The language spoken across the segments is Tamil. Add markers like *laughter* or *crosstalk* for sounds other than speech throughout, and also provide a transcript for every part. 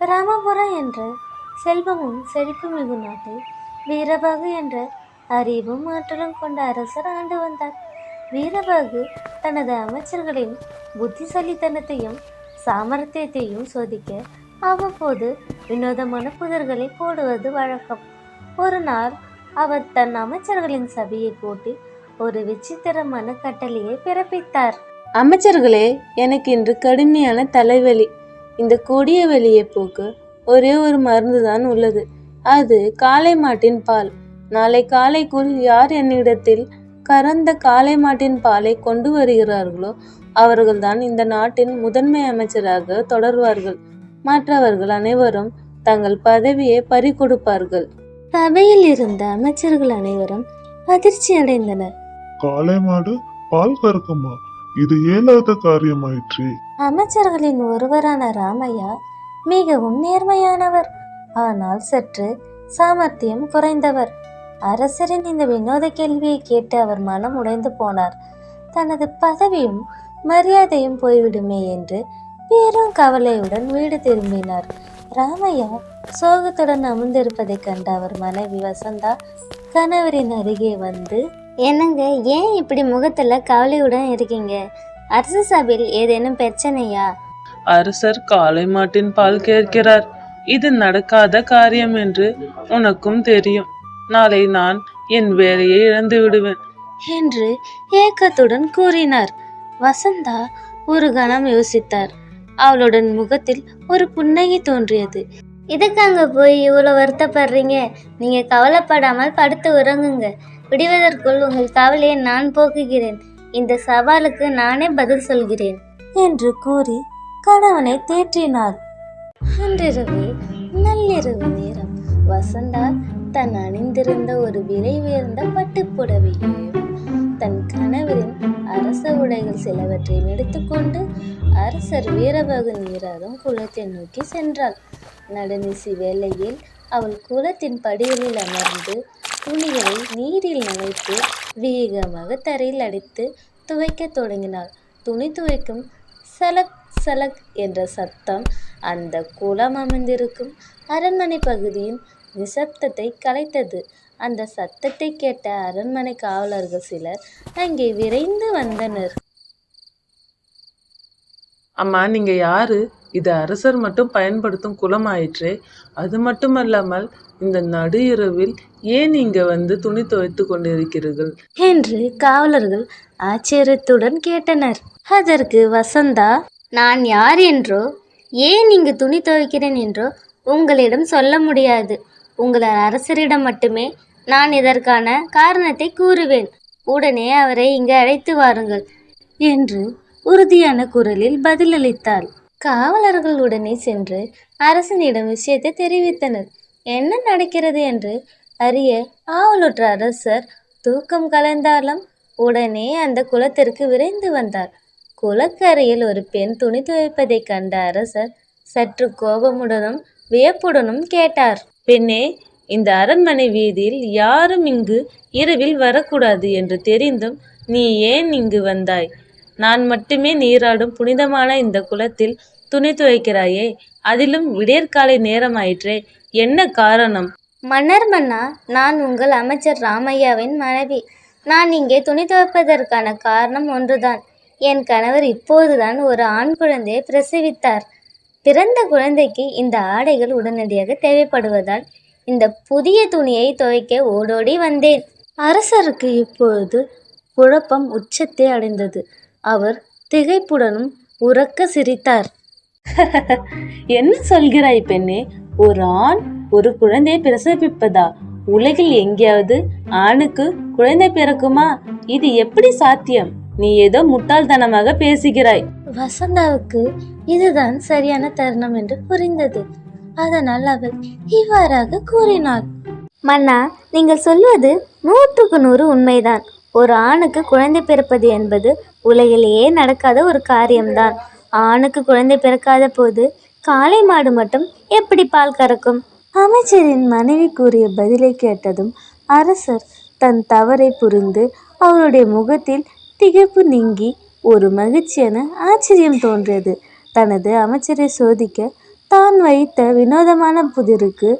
ராமபுரம் என்ற செல்வமும் செழிப்பு மிகு நாட்டை வீரபாகு என்ற அறிவும் ஆற்றலும் கொண்ட அரசர் ஆண்டு வந்தார். வீரபாகு தனது அமைச்சர்களின் புத்திசாலித்தனத்தையும் சாமர்த்தியத்தையும் சோதிக்க அவ்வப்போது வினோதமான புதர்களை போடுவது வழக்கம். ஒரு நாள் அவர் தன் அமைச்சர்களின் சபையை கூட்டி ஒரு விசித்திரமான கட்டளையை பிறப்பித்தார். அமைச்சர்களே எனக்கு இன்று கடுமையான தலைவலி. இந்த கொடிய வலியை போக்க ஒரே ஒரு மருந்து தான் உள்ளது. அது காளை மாட்டின் பால். நாளை காலைக்குள் யார் என்னிடத்தில் கறந்த காளை மாட்டின் பாலை கொண்டு வருகிறார்களோ அவர்கள்தான் இந்த நாட்டின் முதன்மை அமைச்சராக தொடர்வார்கள். மற்றவர்கள் அனைவரும் தங்கள் பதவியை பறிகொடுப்பார்கள் சபையில் இருந்த அமைச்சர்கள் அனைவரும் அதிர்ச்சி அடைந்தனர் காளை மாடு பால் கறக்குமா? இது இயலாத காரியமாயிற்று. அமைச்சர்களின் ஒருவரான ராமையா மிகவும் நேர்மையானவர். ஆனால் சற்று சாமர்த்தியம் குறைந்தவர். அரசரின் இந்த வினோத கேள்வியை கேட்டு அவர் மனம் உடைந்து போனார். தனது பதவியும் மரியாதையும் போய்விடுமே என்று பெரும் கவலையுடன் வீடு திரும்பினார். ராமையா சோகத்துடன் அமர்ந்திருப்பதைக் கண்ட அவர் மனைவி வசந்தா கணவரின் அருகே வந்து என்னங்க ஏன் இப்படி முகத்துல கவலையுடன் இருக்கீங்க? அரசு சபையில் ஏதேனும் பிரச்சனையா? அரசர் காளை மாட்டின் பால் கேட்கிறார். இது நடக்காத காரியம் என்று உனக்கும் தெரியும். நாளை நான் என் வேலையை இழந்து விடுவேன். என்று ஏக்கத்துடன் கூறினார். வசந்தா ஒரு கணம் யோசித்தார். அவளுடன் முகத்தில் ஒரு புன்னகை தோன்றியது. இதுக்காங்க போய் இவ்வளோ வருத்தப்படுறீங்க? நீங்க கவலைப்படாமல் படுத்து உறங்குங்க. விடுவதற்குள் உங்கள் கவலையை நான் போக்குகிறேன். இந்த சவாலுக்கு நானே பதில் சொல்கிறேன். என்று கூறி கணவனை தேற்றினார். அன்றிரவு நள்ளிரவு நேரம். வசந்தா தன் அணிந்திருந்த ஒரு விலை உயர்ந்த பட்டுப்புடவையையும் தன் கணவரின் அரச உடைகள் சிலவற்றையும் எடுத்துக்கொண்டு அரசர் வீரபாகு நீராறும் குளத்தை நோக்கி சென்றாள். நடுநிசி வேளையில் அவள் குளத்தின் படிகளில் அமர்ந்து துணிகளை நீரில் நனைத்து வேகமாக தரையில் அடித்து துவைக்கத் தொடங்கினாள். துணி துவைக்கும் சலக் சலக் என்ற சத்தம் அந்த குளம் அமைந்திருக்கும். அரண்மனை பகுதியின் நிசப்தத்தை கலைத்தது. அந்த சத்தத்தை கேட்ட அரண்மனை காவலர்கள் சிலர் அங்கே விரைந்து வந்தனர். அம்மா நீங்க யாரு? இது அரசர் மட்டும் பயன்படுத்தும் குளம் ஆயிற்றே அது மட்டுமல்லாமல் இந்த நடு இரவில் ஏன் இங்க வந்து துணி துவைத்து கொண்டிருக்கிறீர்கள்? என்று காவலர்கள் ஆச்சரியத்துடன் கேட்டனர். அதற்கு வசந்தா நான் யார் என்றோ ஏன் இங்கு துணி துவைக்கிறேன் என்றோ உங்களிடம் சொல்ல முடியாது. உங்கள் அரசரிடம் மட்டுமே நான் இதற்கான காரணத்தை கூறுவேன். உடனே அவரை இங்கு அழைத்து வாருங்கள் என்று உறுதியான குரலில் பதிலளித்தாள். காவலர்கள் உடனே சென்று அரசனிடம் விஷயத்தை தெரிவித்தனர். என்ன நடக்கிறது? என்று அறிய ஆவலுற்ற அரசர் தூக்கம் கலந்தாலும் உடனே அந்த குளத்திற்கு விரைந்து வந்தார். குளக்கரையில் ஒரு பெண் துணி துவைப்பதைக் கண்ட அரசர் சற்று கோபமுடனும் வியப்புடனும் கேட்டார். பெண்ணே இந்த அரண்மனை வீதியில் யாரும் இங்கு இரவில் வரக்கூடாது என்று தெரிந்தும் நீ ஏன் இங்கு வந்தாய்? நான் மட்டுமே நீராடும் புனிதமான இந்த குளத்தில் துணி துவைக்கிறாயே அதிலும் விடியற்காலை நேரமாயிற்றே என்ன காரணம்? மன்னர் மன்னா நான் உங்கள் அமைச்சர் ராமையாவின் மனைவி. நான் இங்கே துணி துவைப்பதற்கான காரணம் ஒன்றுதான். என் கணவர் இப்போதுதான் ஒரு ஆண் குழந்தையை பிரசவித்தார். பிறந்த குழந்தைக்கு இந்த ஆடைகள் உடனடியாக தேவைப்படுவதால் இந்த புதிய துணியை துவைக்க ஓடோடி வந்தேன். அரசருக்கு இப்பொழுது குழப்பம் உச்சத்தை அடைந்தது. அவர் திகைப்புடனும் உறக்க சிரித்தார். *laughs* என்ன சொல்கிறாய் பெண்ணே? ஒரு ஆண் ஒரு குழந்தையை பிரசவிப்பதா? உலகில் எங்கேயாவது ஆணுக்கு குழந்தை பிறக்குமா? இது எப்படி சாத்தியம்? நீ ஏதோ முட்டாள்தனமாக பேசுகிறாய். வசந்தாவுக்கு இதுதான் சரியான தருணம் என்று புரிந்தது. அதனால் அவள் இவ்வாறாக கூறினாள். மன்னா நீங்கள் சொல்வது நூற்றுக்கு நூறு உண்மைதான். ஒரு ஆணுக்கு குழந்தை பிறப்பது என்பது உலகிலேயே நடக்காத ஒரு காரியம்தான். ஆணுக்கு குழந்தை பிறக்காத போது காளை மாடு மட்டும் எப்படி பால் கறக்கும்? அமைச்சரின் மனைவி கூறிய பதிலை கேட்டதும் அரசர் தன் தவறை புரிந்து அவருடைய முகத்தில் திகைப்பு நீங்கி ஒரு மகிழ்ச்சியான ஆச்சரியம் தோன்றியது. தனது அமைச்சரை சோதிக்க தான் வைத்த வினோதமான புதிருக்கு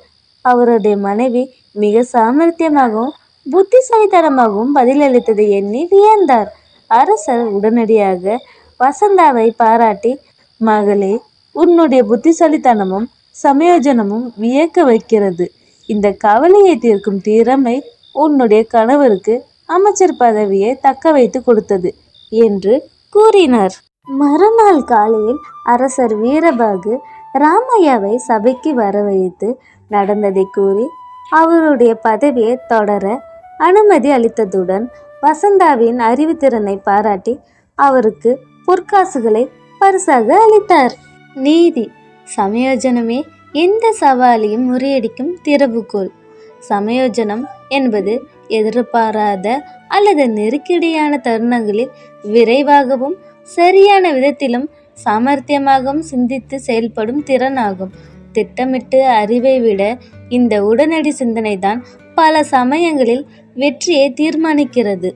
அவருடைய மனைவி மிக சாமர்த்தியமாகவும் புத்திசாலித்தனமாகவும் பதிலளித்ததை எண்ணி வியந்தார். அரசர் உடனடியாக வசந்தாவை பாராட்டி மகளே உன்னுடைய புத்திசாலித்தனமும் சமயோஜனமும் வியக்க வைக்கிறது. இந்த கவலையை தீர்க்கும் திறமை உன்னுடைய கணவருக்கு அமைச்சர் பதவியை தக்க வைத்து கொடுத்தது என்று கூறினார். மறுநாள் காலையில் அரசர் வீரபாகு ராமையாவை சபைக்கு வரவழைத்து நடந்ததை கூறி அவருடைய பதவியை தொடர அனுமதி அளித்ததுடன் வசந்தாவின் அறிவுத்திறனை பாராட்டி அவருக்கு பொற்காசுகளை பரிசாக அளித்தார். நீதி சமயோஜனமே எந்த சவாலையும் முறியடிக்கும் திறவுகோல். சமயோஜனம் என்பது எதிர்பாராத அல்லது நெருக்கடியான தருணங்களில் விரைவாகவும் சரியான விதத்திலும் சாமர்த்தியமாகவும் சிந்தித்து செயல்படும் திறனாகும். திட்டமிட்டு அறிவை விட இந்த உடனடி சிந்தனை தான் பல சமயங்களில் வெற்றியை தீர்மானிக்கிறது.